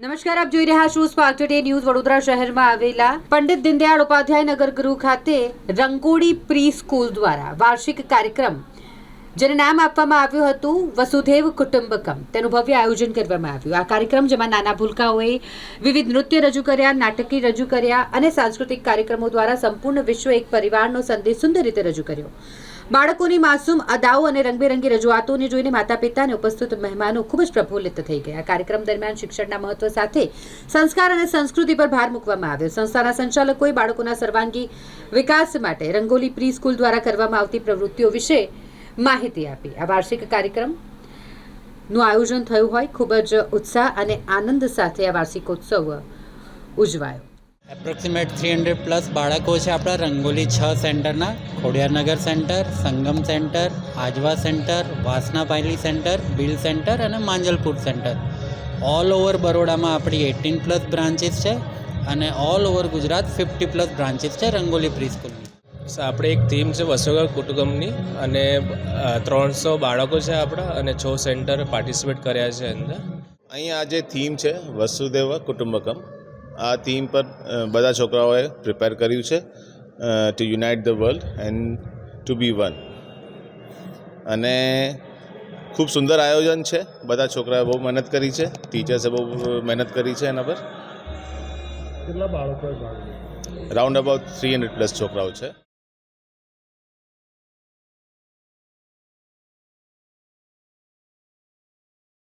નમસ્કાર, આપ જોઈ રહ્યા છો સ્પાર્ક ટુડે ન્યૂઝ વડોદરા શહેરમાં આવેલા પંડિત દીનદયાળ ઉપાધ્યાય નગર ગૃહ ખાતે રંગોળી પ્રી સ્કૂલ દ્વારા વાર્ષિક કાર્યક્રમ, જેને નામ આપવામાં આવ્યું હતું વસુધૈવ કુટુંબકમ. તેનું ભવ્ય આયોજન કરવામાં આવ્યું. આ કાર્યક્રમ, જેમાં નાના ભૂલકાઓએ વિવિધ નૃત્ય રજૂ કર્યા, નાટકી રજૂ કર્યા અને સાંસ્કૃતિક કાર્યક્રમો દ્વારા સંપૂર્ણ વિશ્વ એક પરિવારનો સંદેશ સુંદર રીતે રજૂ કર્યો. બાળકોની માસૂમ અદાઓ અને રંગબેરંગી રજૂઆતોને જોઈને માતા પિતા અને ઉપસ્થિત મહેમાનો ખૂબ જ પ્રફુલ્લિત થઈ ગયા. કાર્યક્રમ દરમિયાન શિક્ષણના મહત્વ સાથે સંસ્કાર અને સંસ્કૃતિ પર ભાર મૂકવામાં આવ્યો. સંસ્થાના સંચાલકોએ બાળકોના સર્વાંગી વિકાસ માટે રંગોલી પ્રી સ્કૂલ દ્વારા કરવામાં આવતી પ્રવૃત્તિઓ વિશે માહિતી આપી. આ વાર્ષિક કાર્યક્રમનું આયોજન થયું હોય ખૂબ જ ઉત્સાહ અને આનંદ સાથે આ વાર્ષિકોત્સવ ઉજવાયો. એપ્રોક્સિમેટ થ્રી હંડ્રેડ પ્લસ બાળકો છે આપણા રંગોલી છ સેન્ટરના. Khodiyarnagar centre Sangam centre Ajwa centre Vasna Bhayli centre Bil centre અને માંજલપુર સેન્ટર. ઓલ ઓવર બરોડામાં આપણી એટીન પ્લસ બ્રાન્ચીસ છે અને all over Gujarat fifty plus branches છે રંગોલી પ્રી સ્કૂલની સ આપણે એક થીમ છે વસોગર કુટુંબની અને ત્રણસો બાળકો છે આપણા અને છ સેન્ટર પાર્ટિસિપેટ કર્યા છે અંદર. અહીંયા આજે થીમ છે વસુદેવ કુટુંબકમ આ થીમ પર બધા છોકરાઓએ પ્રિપેર કર્યું છે to unite the world and to be one અને ખૂબ સુંદર આયોજન છે બધા છોકરાએ બહુ મહેનત કરી છે ટીચર્સે બહુ મહેનત કરી છે એના પર. કેટલા બાળકો round about three hundred plus છોકરાઓ છે.